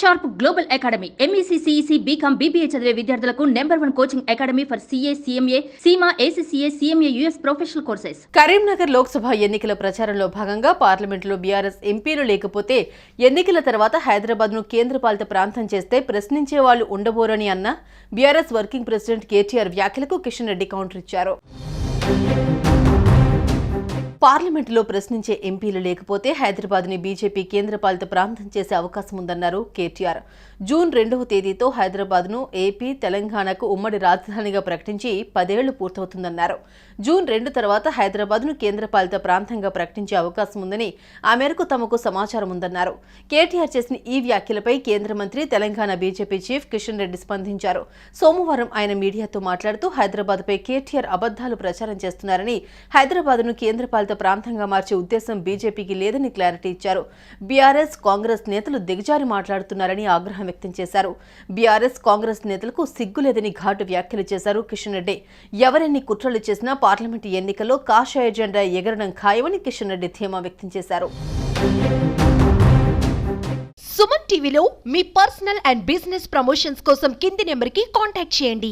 Sharp Global academy MEC CEC BCom BBA చదివే విద్యార్థులకు number one coaching academy for CA CMA CIMA ACCA CMA US professional courses. Karimnagar Lok Sabha ఎన్నికల ప్రచారంలో భాగంగా పార్లమెంటులో BRS ఎంపీలు లేకపోతే ఎన్నికల తర్వాత హైదరాబాద్ను కేంద్రపాలిత ప్రాంతం చేస్తే ప్రశ్నించే వాళ్ళు ఉండబోరని అన్న బీఆర్ఎస్ వర్కింగ్ ప్రెసిడెంట్ కేటీఆర్ వ్యాఖ్యలకు కిషన్ రెడ్డి కౌంటర్ ఇచ్చారు. పార్లమెంటులో ప్రశ్నించే ఎంపీలు లేకపోతే హైదరాబాద్ని బీజేపీ కేంద్రపాలిత ప్రాంతం చేసే అవకాశం ఉందన్నారు కేటీఆర్. జూన్ రెండవ తేదీతో హైదరాబాద్ను ఏపీ తెలంగాణకు ఉమ్మడి రాజధానిగా ప్రకటించి పదేళ్ళు పూర్తవుతుందన్నారు. జూన్ రెండు తర్వాత హైదరాబాద్ను కేంద్రపాలిత ప్రాంతంగా ప్రకటించే అవకాశం ఉందని ఆ మేరకు తమకు సమాచారం ఉందన్నారు. కేటీఆర్ చేసిన ఈ వ్యాఖ్యలపై కేంద్ర మంత్రి తెలంగాణ బీజేపీ చీఫ్ కిషన్ రెడ్డి స్పందించారు. సోమవారం ఆయన మీడియాతో మాట్లాడుతూ హైదరాబాద్పై కేటీఆర్ అబద్దాలు ప్రచారం చేస్తున్నారని హైదరాబాద్ను కేంద్రపాలిత ప్రాంతంగా మార్చే ఉద్దేశం బీజేపీకి లేదని క్లారిటీ ఇచ్చారు. బీఆర్ఎస్ కాంగ్రెస్ నేతలు దిగజారి మాట్లాడుతున్నారని ఆగ్రహం వ్యక్తం చేశారు. బీఆర్ఎస్ కాంగ్రెస్ నేతలకు సిగ్గు లేదని ఘాటు వ్యాఖ్యలు చేశారు కిషన్ రెడ్డి. ఎవరెన్ని కుట్రలు చేసినా పార్లమెంటు ఎన్నికల్లో కాషాయ జెండా ఎగరడం ఖాయమని కిషన్ రెడ్డి ధీమా వ్యక్తం చేశారు. సుమన్ టీవీలో మీ పర్సనల్ అండ్ బిజినెస్ ప్రమోషన్స్ కోసం కింది నెంబర్కి కాంటాక్ట్ చేయండి.